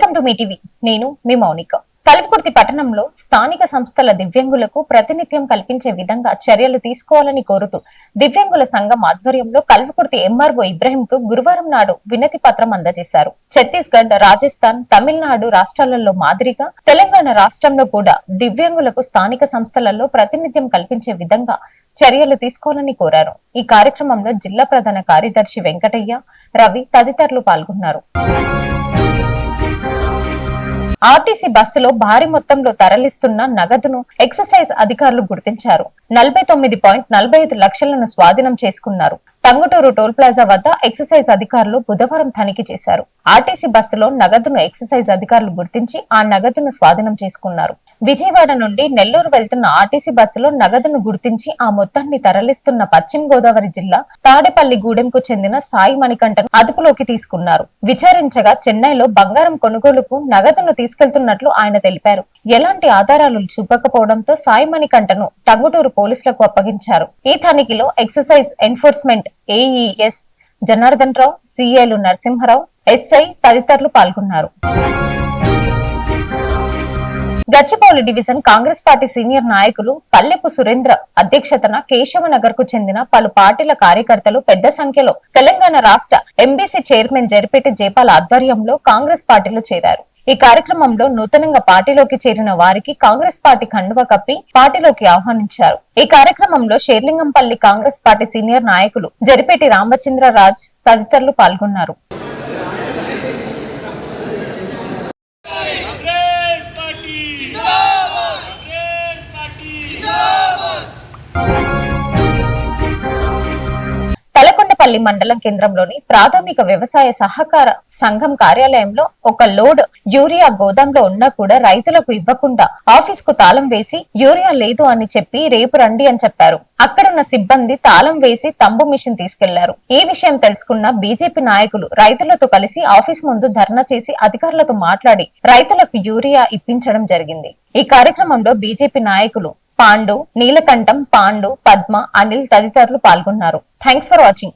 Welcome to me TV. నేను మీ మౌనిక. కలిపుకుర్తి పట్టణంలో స్థానిక సంస్థల దివ్యాంగులకు ప్రతినిత్యం కల్పించే విధంగా చర్యలు తీసుకోవాలని కోరుతూ దివ్యాంగుల సంఘం ఆధ్వర్యంలో కల్వకుర్తి ఎంఆర్ఓ ఇబ్రహీం కు గురువారం నాడు వినతి పత్రం అందజేశారు. ఛత్తీస్గఢ్ రాజస్థాన్ తమిళనాడు రాష్ట్రాలలో మాదిరిగా తెలంగాణ రాష్ట్రంలో కూడా దివ్యాంగులకు స్థానిక సంస్థలలో ప్రాతినిధ్యం కల్పించే విధంగా చర్యలు తీసుకోవాలని కోరారు. ఈ కార్యక్రమంలో జిల్లా ప్రధాన కార్యదర్శి వెంకటయ్య రవి తదితరులు పాల్గొన్నారు. ఆర్టీసీ బస్సులో భారీ మొత్తంలో తరలిస్తున్న నగదును ఎక్సర్సైజ్ అధికారులు గుర్తించారు. నలభై తొమ్మిది పాయింట్ నలభై ఐదు లక్షలను స్వాధీనం చేసుకున్నారు. టంగుటూరు టోల్ ప్లాజా వద్ద ఎక్సర్సైజ్ అధికారులు బుధవారం తనిఖీ చేశారు. ఆర్టీసీ బస్సులో నగదును ఎక్సర్సైజ్ అధికారులు గుర్తించి ఆ నగదును స్వాధీనం చేసుకున్నారు. విజయవాడ నుండి నెల్లూరు వెళ్తున్న ఆర్టీసీ బస్సులో నగదును గుర్తించి ఆ మొత్తాన్ని తరలిస్తున్న పశ్చిమ గోదావరి జిల్లా తాడేపల్లి గూడెంకు చెందిన సాయి మణికంఠను అదుపులోకి తీసుకున్నారు. విచారించగా చెన్నైలో బంగారం కొనుగోలుకు నగదును తీసుకెళ్తున్నట్లు ఆయన తెలిపారు. ఎలాంటి ఆధారాలు చూపకపోవడంతో సాయి మణికంఠను టంగుటూరు పోలీసులకు అప్పగించారు. ఈ తనిఖీలో exercise enforcement AES Janardhan Rao సిఐలు Narasimharao SI తదితరులు పాల్గొన్నారు. Gachibowli division Congress party senior నాయకులు పల్లెపు సురేంద్ర అధ్యక్షతన కేశవనగర్కు చెందిన పలు పార్టీల కార్యకర్తలు పెద్ద సంఖ్యలో తెలంగాణ రాష్ట్ర ఎంబీసీ చైర్మన్ జరిపేటి జేపాల్ ఆధ్వర్యంలో కాంగ్రెస్ పార్టీలో చేరారు. ఈ కార్యక్రమంలో నూతనంగా పార్టీలోకి చేరిన వారికి కాంగ్రెస్ పార్టీ కండువ కప్పి పార్టీలోకి ఆహ్వానించారు. ఈ కార్యక్రమంలో షేర్లింగంపల్లి కాంగ్రెస్ పార్టీ సీనియర్ నాయకులు జరిపేటి రామచంద్రరాజ్ తదితరులు పాల్గొన్నారు. తలకొండపల్లి మండలం కేంద్రంలోని ప్రాథమిక వ్యవసాయ సహకార సంఘం కార్యాలయంలో ఒక లోడ్ యూరియా గోదాంలో ఉన్నా కూడా రైతులకు ఇవ్వకుండా ఆఫీస్కు తాళం వేసి యూరియా లేదు అని చెప్పి రేపు రండి అని చెప్పారు. అక్కడున్న సిబ్బంది తాళం వేసి తంబు మిషన్ తీసుకెళ్ళారు. ఈ విషయం తెలుసుకున్న బీజేపీ నాయకులు రైతులతో కలిసి ఆఫీస్ ముందు ధర్నా చేసి అధికారులతో మాట్లాడి రైతులకు యూరియా ఇప్పించడం జరిగింది. ఈ కార్యక్రమంలో బీజేపీ నాయకులు పాండు నీలకంఠం పాండు పద్మ అనిల్ తదితరులు పాల్గొన్నారు. Thanks for watching.